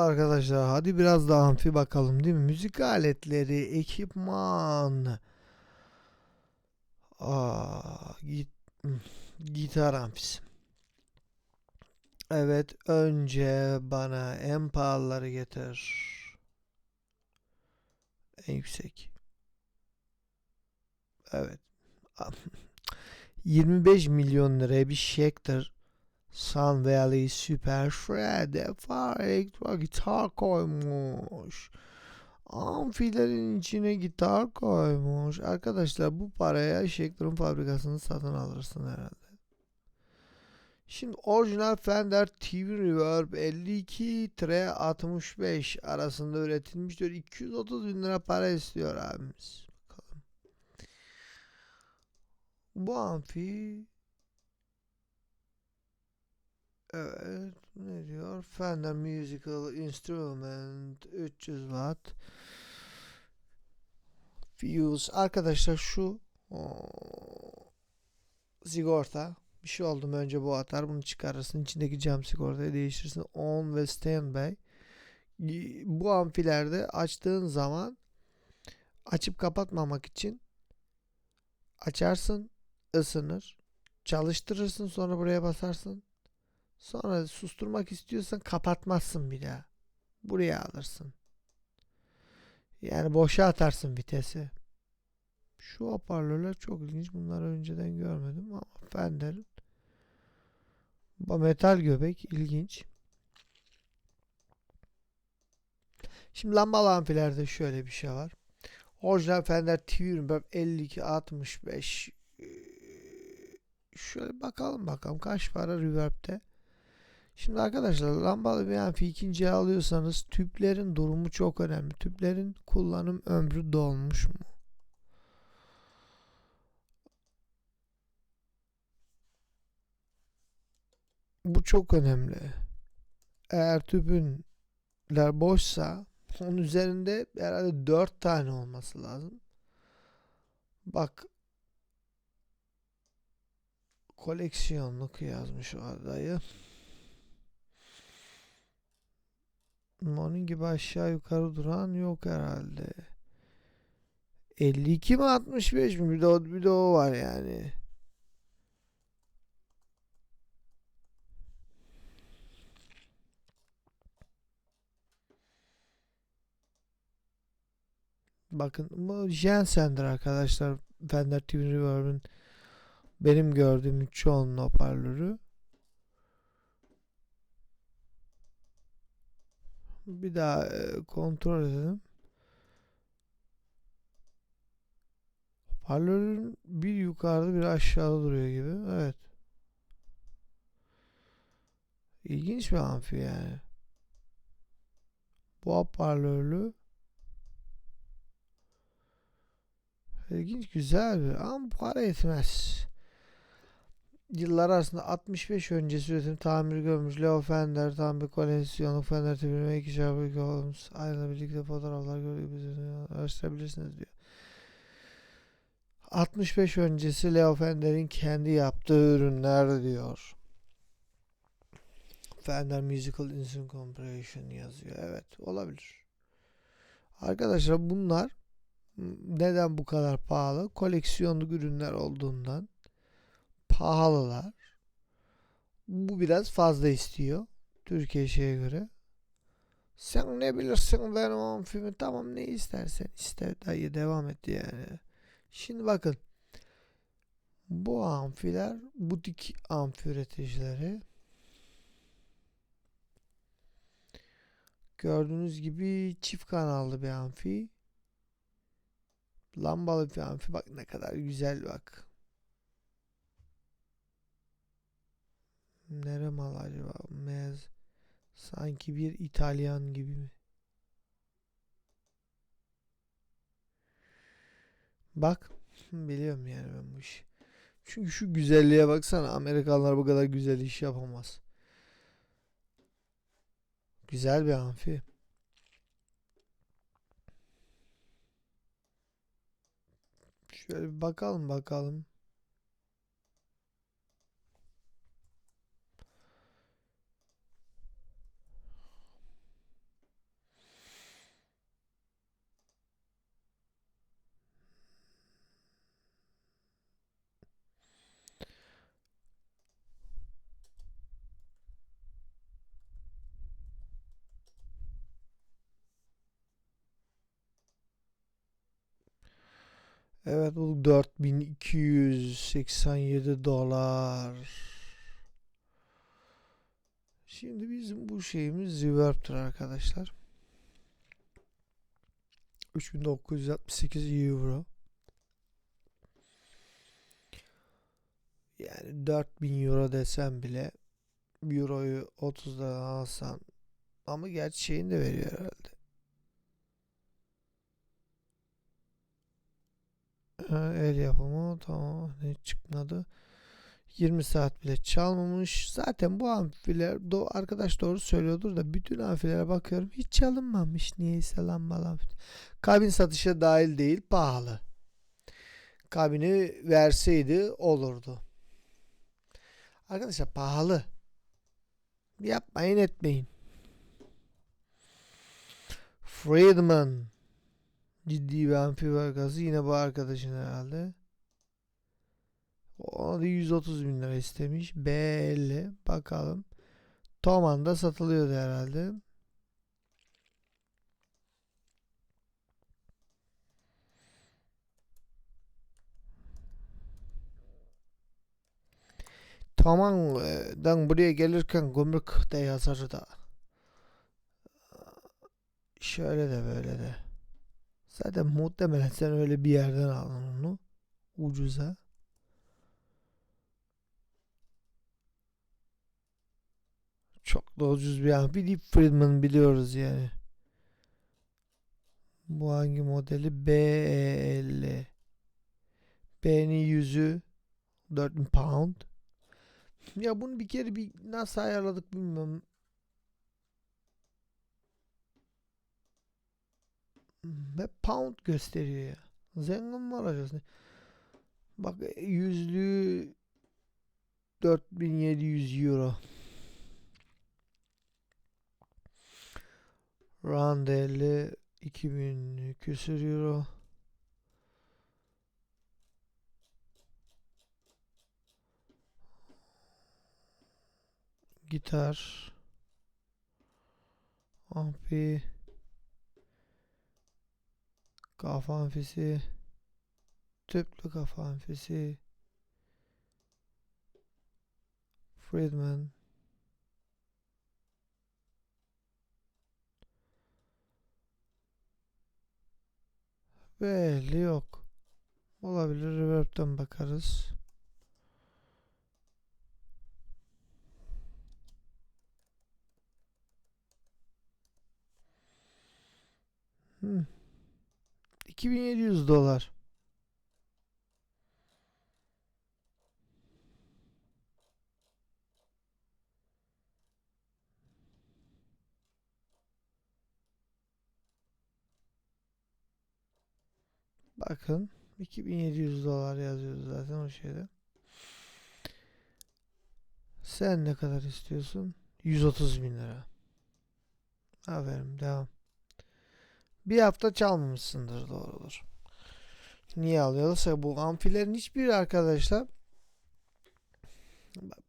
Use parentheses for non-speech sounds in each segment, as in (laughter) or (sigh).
Arkadaşlar hadi biraz daha amfi bakalım değil mi? Müzik aletleri, ekipman. Aa, git, gitar amfisi. Evet, önce bana en pahalıları getir. En yüksek. Evet. (laughs) 25 milyon liraya bir Schecter Sun Valley Super Shred Far Electro gitar koymuş. Amfilerin içine gitar koymuş. Arkadaşlar bu paraya Schecter'ın fabrikasını satın alırsın herhalde. Şimdi orijinal Fender TV Reverb 52-65 arasında üretilmiş diyor. 230 bin lira para istiyor abimiz. Bakalım. Bu amfi Evet ne diyor? Fender Musical Instrument 300 Watt Fuse. Arkadaşlar şu o, sigorta bir şey oldu mu önce bu atar bunu çıkarırsın. İçindeki cam sigortayı değiştirirsin on ve standby bu amfilerde açtığın zaman açıp kapatmamak için açarsın ısınır. Çalıştırırsın sonra buraya basarsın Sonra susturmak istiyorsan kapatmazsın bir daha. Buraya alırsın. Yani boşa atarsın vitesi. Şu hoparlörler çok ilginç. Bunları önceden görmedim ama Fender'in metal göbek ilginç. Şimdi lambalı amfilerde şöyle bir şey var. Orijinal Fender TV 52 65 şöyle bakalım bakalım kaç para reverb'te. Şimdi arkadaşlar lambalı amfi ikinciye alıyorsanız tüplerin durumu çok önemli. Tüplerin kullanım ömrü dolmuş mu? Bu çok önemli. Eğer tüpünler boşsa onun üzerinde herhalde 4 tane olması lazım. Bak koleksiyonluk yazmış o adayı. Onun gibi aşağı yukarı duran yok herhalde. 52 mi 65 mi? Bir de bir de o var yani. Bakın bu Jensen'dir arkadaşlar. Fender Twin Reverb'in benim gördüğüm çoğunun hoparlörü. Bir daha kontrol edelim. Hoparlörün bir yukarıda bir aşağıda duruyor gibi. Evet. İlginç bir amfi yani. Bu hoparlörlü İlginç güzel bir ama para etmez yıllar arasında 65 öncesi üretim tamir görmüş Leo Fender tam bir koleksiyonu Fender tepirme iki iki Holmes aynı birlikte fotoğraflar görebilirsiniz araştırabilirsiniz diyor. 65 öncesi Leo Fender'in kendi yaptığı ürünler diyor. Fender Musical Instrument Compression yazıyor. Evet olabilir. Arkadaşlar bunlar neden bu kadar pahalı? Koleksiyonluk ürünler olduğundan pahalılar. Bu biraz fazla istiyor. Türkiye şeye göre. Sen ne bilirsin benim amfimi tamam ne istersen iste dayı devam et yani. Şimdi bakın bu amfiler butik amfi üreticileri gördüğünüz gibi çift kanallı bir amfi lambalı bir amfi bak ne kadar güzel bak Nere mal acaba? Mez. Sanki bir İtalyan gibi mi? Bak. Biliyorum yani ben bu işi. Çünkü şu güzelliğe baksana. Amerikanlar bu kadar güzel iş yapamaz. Güzel bir amfi. Şöyle bir bakalım bakalım. Evet bu 4287 dolar. Şimdi bizim bu şeyimiz reverb'tir arkadaşlar. 3968 euro. Yani 4000 euro desem bile euroyu 30'dan alsan ama gerçi şeyini de veriyor herhalde. El yapımı tamam ne çıkmadı. 20 saat bile çalmamış. Zaten bu amfiler do arkadaş doğru söylüyordur da bütün amfilere bakıyorum hiç çalınmamış. Niyeyse lan falan. Kabin satışa dahil değil pahalı. Kabini verseydi olurdu. Arkadaşlar pahalı. Yapmayın etmeyin. Friedman. Ciddi bir amfi vakası. Yine bu arkadaşın herhalde. Ona da 130 bin lira istemiş. B50. Bakalım. Toman'da satılıyordu herhalde. Toman'dan buraya gelirken gümrük de yazarı da. Şöyle de böyle de. Zaten muhtemelen sen öyle bir yerden aldın onu. Ucuza. Çok da ucuz bir amfi değil. Friedman biliyoruz yani. Bu hangi modeli? BE50. B'nin yüzü 4000 pound. Ya bunu bir kere bir nasıl ayarladık bilmiyorum. Hep pound gösteriyor ya. Zengin mi olacağız? Bak yüzlüğü 4700 euro. Randeli 2000 küsür euro. Gitar. Amfi. Kafa amfisi. Tüplü kafa amfisi. Friedman. Belli yok. Olabilir. Reverb'den bakarız. Hmm. 2700 dolar. Bakın 2700 dolar yazıyordu zaten o şeyde. Sen ne kadar istiyorsun? 130 bin lira. Aferin devam. Bir hafta çalmamışsındır doğrudur. Niye alıyorsa bu amfilerin hiçbir arkadaşlar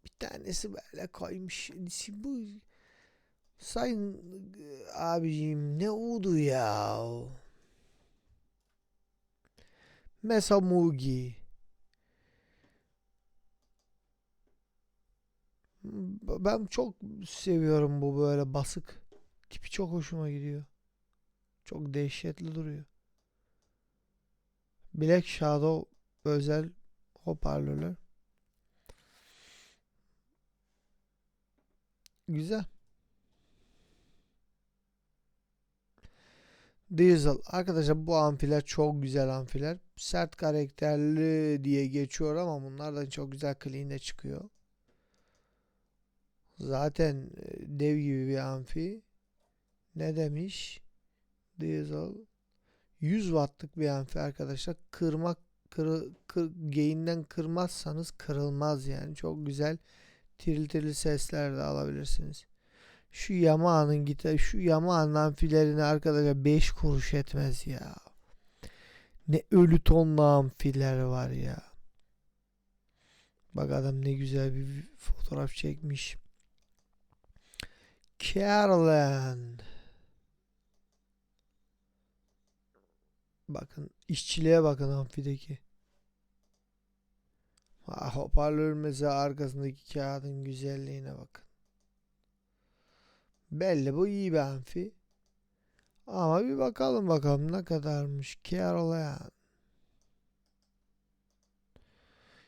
bir tanesi böyle koymuş. Bu sayın e, abiciğim ne oldu ya? Mesamugi. Ben çok seviyorum bu böyle basık. Tipi çok hoşuma gidiyor. Çok dehşetli duruyor. Black Shadow özel hoparlörler. Güzel. Diesel. Arkadaşlar bu amfiler çok güzel amfiler. Sert karakterli diye geçiyor ama bunlardan çok güzel clean'e çıkıyor. Zaten e, dev gibi bir amfi. Ne demiş? Diesel 100 wattlık bir amfi arkadaşlar. Kırmak kırı, kır, gain'den kırmazsanız kırılmaz yani. Çok güzel tiril tiril sesler de alabilirsiniz. Şu Yamaha'nın gitar şu Yamaha'nın amfilerini arkadaşlar 5 kuruş etmez ya. Ne ölü tonlu amfiler var ya. Bak adam ne güzel bir fotoğraf çekmiş. Caroline. Bakın işçiliğe bakın amfideki. Ah, hoparlör mesela arkasındaki kağıdın güzelliğine bakın. Belli bu iyi bir amfi. Ama bir bakalım bakalım ne kadarmış Carolan.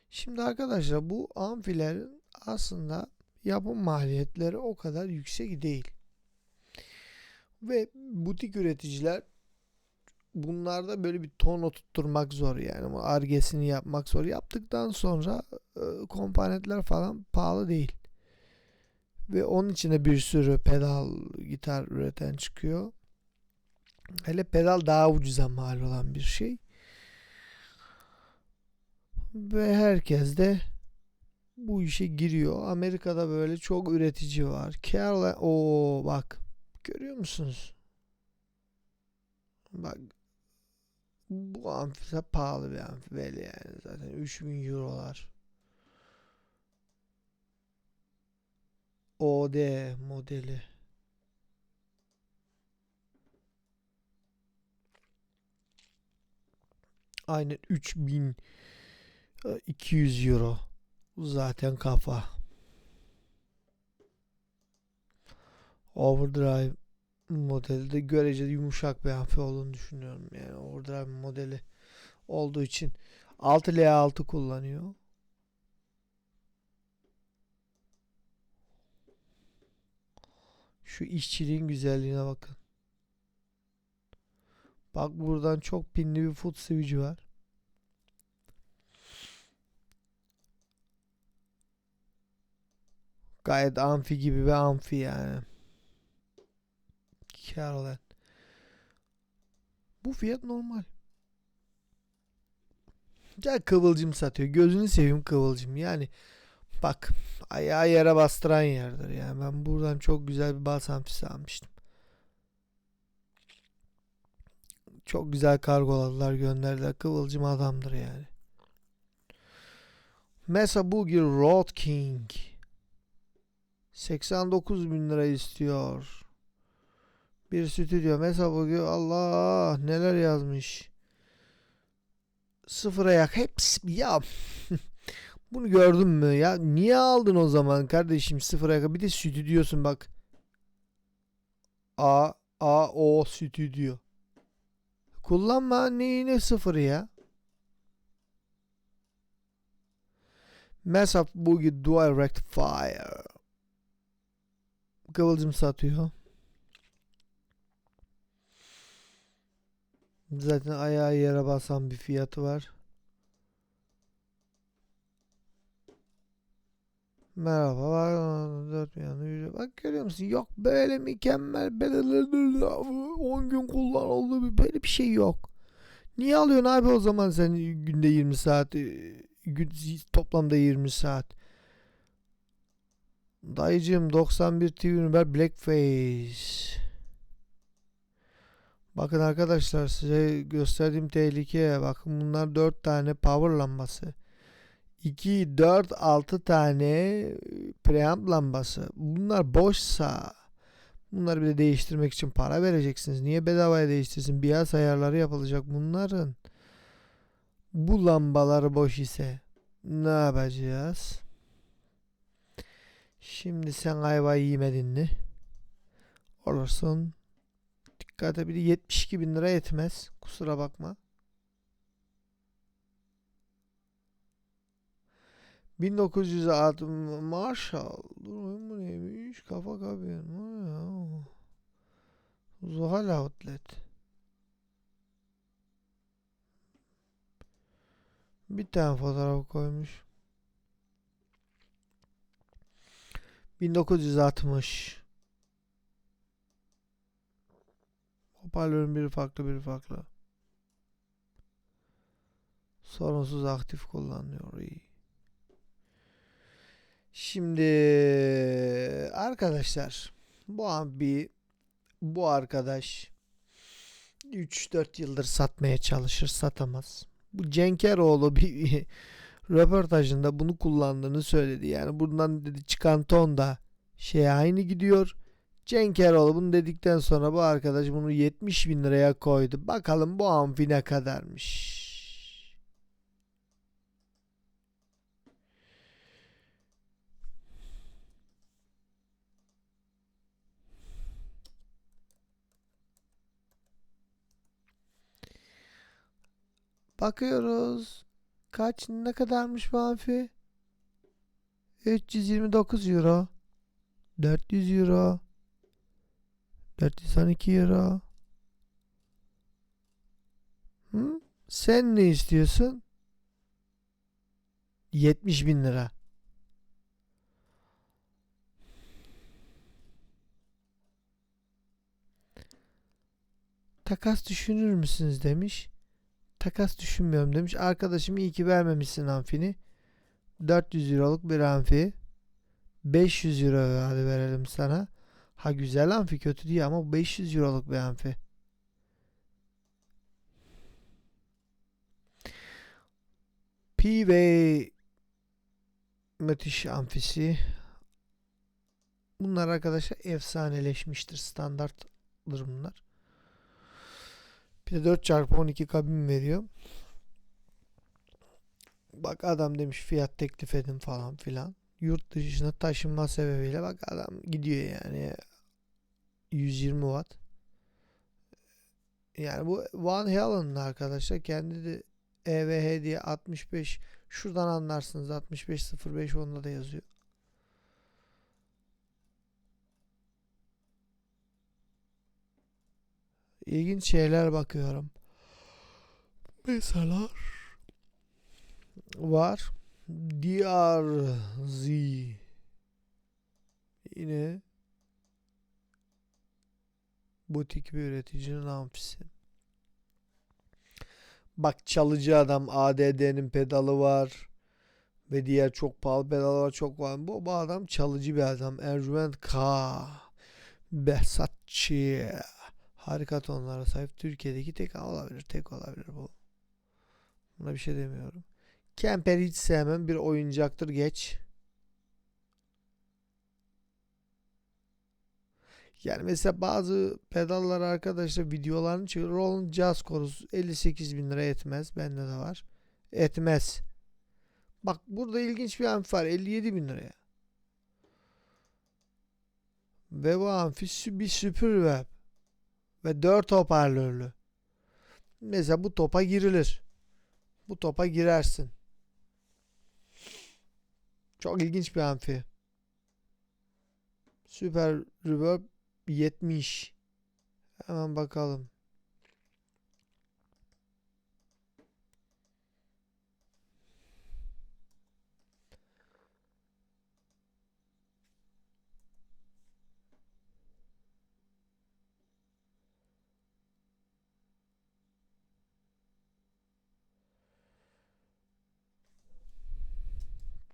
Şimdi arkadaşlar bu amfilerin aslında yapım maliyetleri o kadar yüksek değil. Ve butik üreticiler bunlarda böyle bir ton oturtturmak zor yani. Argesini yapmak zor. Yaptıktan sonra e, komponentler falan pahalı değil. Ve onun içine bir sürü pedal gitar üreten çıkıyor. Hele pedal daha ucuza mal olan bir şey. Ve herkes de bu işe giriyor. Amerika'da böyle çok üretici var. Caroline o bak görüyor musunuz? Bak bu amfi pahalı bir amfi belli yani zaten 3000 eurolar. OD modeli. Aynen 3200 euro. Zaten kafa. Overdrive modeli de görece yumuşak bir amfi olduğunu düşünüyorum. Yani Overdrive modeli olduğu için 6L6 kullanıyor. Şu işçiliğin güzelliğine bakın. Bak buradan çok pinli bir foot switch var. Gayet amfi gibi bir amfi yani. Caroline. Bu fiyat normal. Ya kıvılcım satıyor. Gözünü seveyim kıvılcım. Yani bak ayağı yere bastıran yerdir. Yani ben buradan çok güzel bir bas amfisi almıştım. Çok güzel kargoladılar gönderdiler. Kıvılcım adamdır yani. Mesa Boogie Road King 89 bin lira istiyor. Bir stüdyo. Mesa Boogie Allah neler yazmış. Sıfır ayak. Hepsi ya. (laughs) Bunu gördün mü ya? Niye aldın o zaman kardeşim sıfır ayak? Bir de stüdyosun bak. A A O stüdyo. Kullanma neyine sıfır ya? Mesa Boogie Dual Rectifier. Kıvılcım satıyor Zaten ayağı yere basan bir fiyatı var. Merhaba var 4 yanı bak görüyor musun? Yok böyle mükemmel böyle 10 gün kullanıldı bir böyle bir şey yok. Niye alıyorsun abi o zaman sen günde 20 saat e, toplamda 20 saat? Dayıcım 91 TV Univer Blackface Bakın arkadaşlar size gösterdiğim tehlikeye bakın bunlar 4 tane power lambası. 2, 4, 6 tane preamp lambası. Bunlar boşsa bunları bir de değiştirmek için para vereceksiniz. Niye bedavaya değiştirsin? Biyaz ayarları yapılacak bunların. Bu lambalar boş ise ne yapacağız? Şimdi sen ayvayı yemedin mi? Olursun Dikkate bir de 72 bin lira etmez. Kusura bakma. 1960 Marshall. Dur bu neymiş? Kafa kabin. Zuhal Outlet. Bir tane fotoğraf koymuş. 1960 Hoparlörün biri farklı biri farklı. Sorunsuz aktif kullanıyor. İyi. Şimdi arkadaşlar bu an bir bu arkadaş 3-4 yıldır satmaya çalışır satamaz. Bu Cenkeroğlu bir (laughs) röportajında bunu kullandığını söyledi. Yani buradan dedi çıkan ton da şey aynı gidiyor. Cenk Eroğlu bunu dedikten sonra bu arkadaş bunu 70 bin liraya koydu. Bakalım bu amfi ne kadarmış. Bakıyoruz. Kaç ne kadarmış bu amfi? 329 euro. 400 euro. 412 euro. Hı? Sen ne istiyorsun? 70 bin lira. Takas düşünür müsünüz demiş. Takas düşünmüyorum demiş. Arkadaşım iyi ki vermemişsin amfini. 400 euroluk bir amfi. 500 euro hadi verelim sana. Ha güzel amfi kötü değil ama bu 500 euroluk bir amfi. P ve müthiş amfisi. Bunlar arkadaşlar efsaneleşmiştir. Standarttır bunlar. Bir de 4x12 kabin veriyor. Bak adam demiş fiyat teklif edin falan filan. Yurt dışına taşınma sebebiyle bak adam gidiyor yani. 120 watt. Yani bu Van Halen'ın arkadaşlar kendi de EVH diye 65 şuradan anlarsınız 6505 onda da yazıyor. İlginç şeyler bakıyorum. Mesela var. DRZ yine butik bir üreticinin amfisi. Bak çalıcı adam ADD'nin pedalı var ve diğer çok pahalı pedalı var çok var. Bu, bu adam çalıcı bir adam. Ercüment K. Behzatçı. Harika tonlara sahip. Türkiye'deki tek olabilir. Tek olabilir bu. Buna bir şey demiyorum. Kemper hiç sevmem. Bir oyuncaktır geç. Yani mesela bazı pedallar arkadaşlar videolarını çıkıyor. Roland Jazz Chorus 58 bin lira etmez. Bende de var. Etmez. Bak burada ilginç bir amfi var. 57 bin liraya. Ve bu amfi bir süpür web. Ve 4 hoparlörlü. Mesela bu topa girilir. Bu topa girersin. Çok ilginç bir amfi. Süper Reverb 70. Hemen bakalım.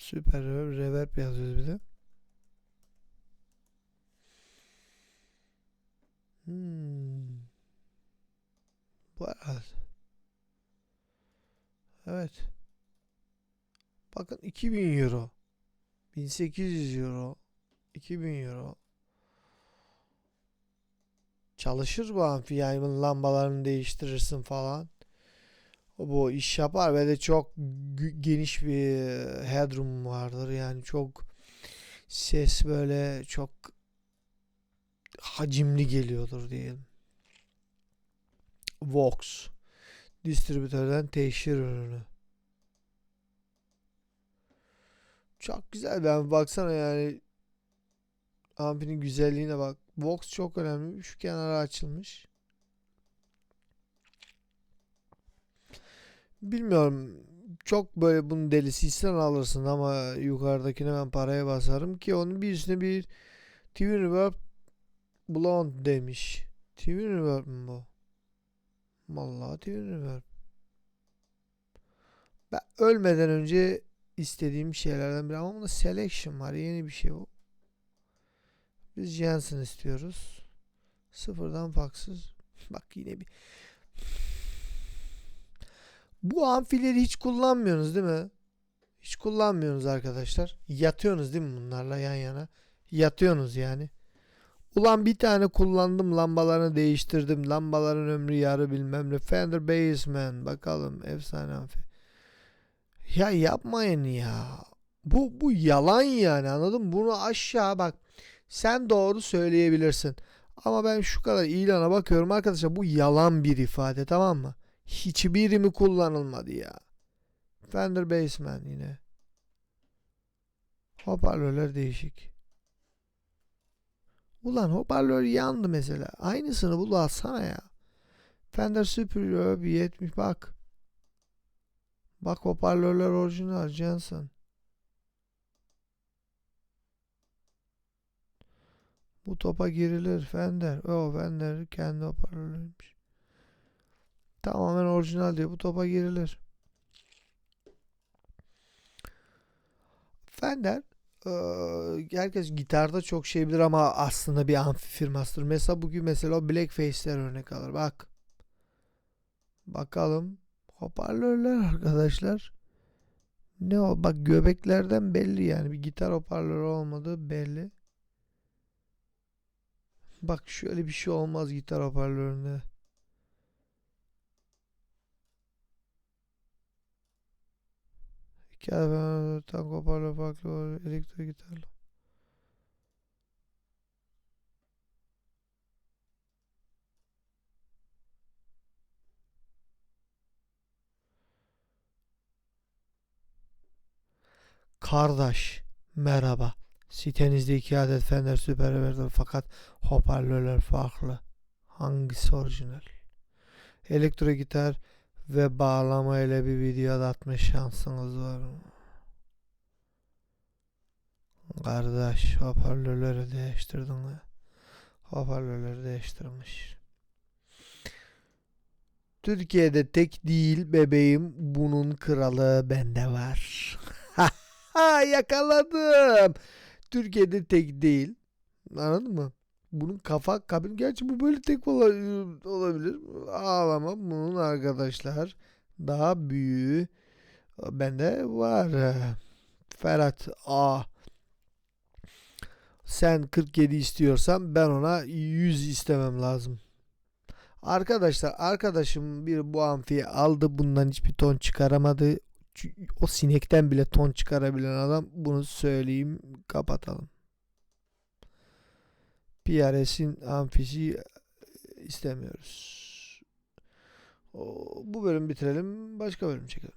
Süper Reverb, reverb yazıyoruz bir de. Hmm. Bu herhalde. Evet. Bakın 2000 euro. 1800 euro. 2000 euro. Çalışır bu amfi yani lambalarını değiştirirsin falan. Bu iş yapar ve de çok geniş bir headroom vardır. Yani çok ses böyle çok hacimli geliyordur diyelim. Vox distribütörden teşhir ürünü. Çok güzel ben baksana yani ampinin güzelliğine bak. Vox çok önemli. Şu kenara açılmış. Bilmiyorum. Çok böyle bunun delisiysen alırsın ama yukarıdakine ben paraya basarım ki onun bir üstüne bir Twin Reverb Blonde demiş. Twin Reverb mi bu? Vallahi Twin Reverb. Ben ölmeden önce istediğim şeylerden biri ama bunda Selection var. Yeni bir şey bu. Biz Jensen istiyoruz. Sıfırdan faksız. Bak yine bir bu amfileri hiç kullanmıyorsunuz değil mi? Hiç kullanmıyorsunuz arkadaşlar. Yatıyorsunuz değil mi bunlarla yan yana? Yatıyorsunuz yani. Ulan bir tane kullandım lambalarını değiştirdim. Lambaların ömrü yarı bilmem ne. Fender Bassman bakalım efsane amfi. Ya yapmayın ya. Bu bu yalan yani anladın mı? Bunu aşağı bak. Sen doğru söyleyebilirsin. Ama ben şu kadar ilana bakıyorum arkadaşlar bu yalan bir ifade tamam mı? Hiçbiri mi kullanılmadı ya? Fender Bassman yine. Hoparlörler değişik. Ulan hoparlör yandı mesela. Aynısını bul alsana ya. Fender Superior bir 70 bak. Bak hoparlörler orijinal Jensen. Bu topa girilir Fender. O Fender kendi hoparlörüymüş. Tamamen orijinal diyor. Bu topa girilir. Fender herkes gitarda çok şey bilir ama aslında bir amfi firmasıdır. Mesela bugün mesela Blackface'ler örnek alır. Bak. Bakalım. Hoparlörler arkadaşlar. Ne o? Bak göbeklerden belli yani. Bir gitar hoparlörü olmadığı belli. Bak şöyle bir şey olmaz gitar hoparlöründe. İki adet tank hoparlör farklı. Elektro gitarlı. Kardeş merhaba. Sitenizde iki adet Fender Super verdim fakat hoparlörler farklı. Hangisi orijinal? Elektro gitar ve bağlama ile bir video atma şansınız var mı? Kardeş hoparlörleri değiştirdin mi? Hoparlörleri değiştirmiş. Türkiye'de tek değil bebeğim bunun kralı bende var. (laughs) Yakaladım. Türkiye'de tek değil. Anladın mı? Bunun kafa kabin. Gerçi bu böyle tek ola- olabilir. Ağlama bunun arkadaşlar. Daha büyüğü bende var. Ferhat A. Sen 47 istiyorsan ben ona 100 istemem lazım. Arkadaşlar arkadaşım bir bu amfiyi aldı bundan hiçbir ton çıkaramadı. O sinekten bile ton çıkarabilen adam bunu söyleyeyim kapatalım. PRS'in amfisi istemiyoruz. O- Bu bölüm bitirelim başka bölüm çekelim.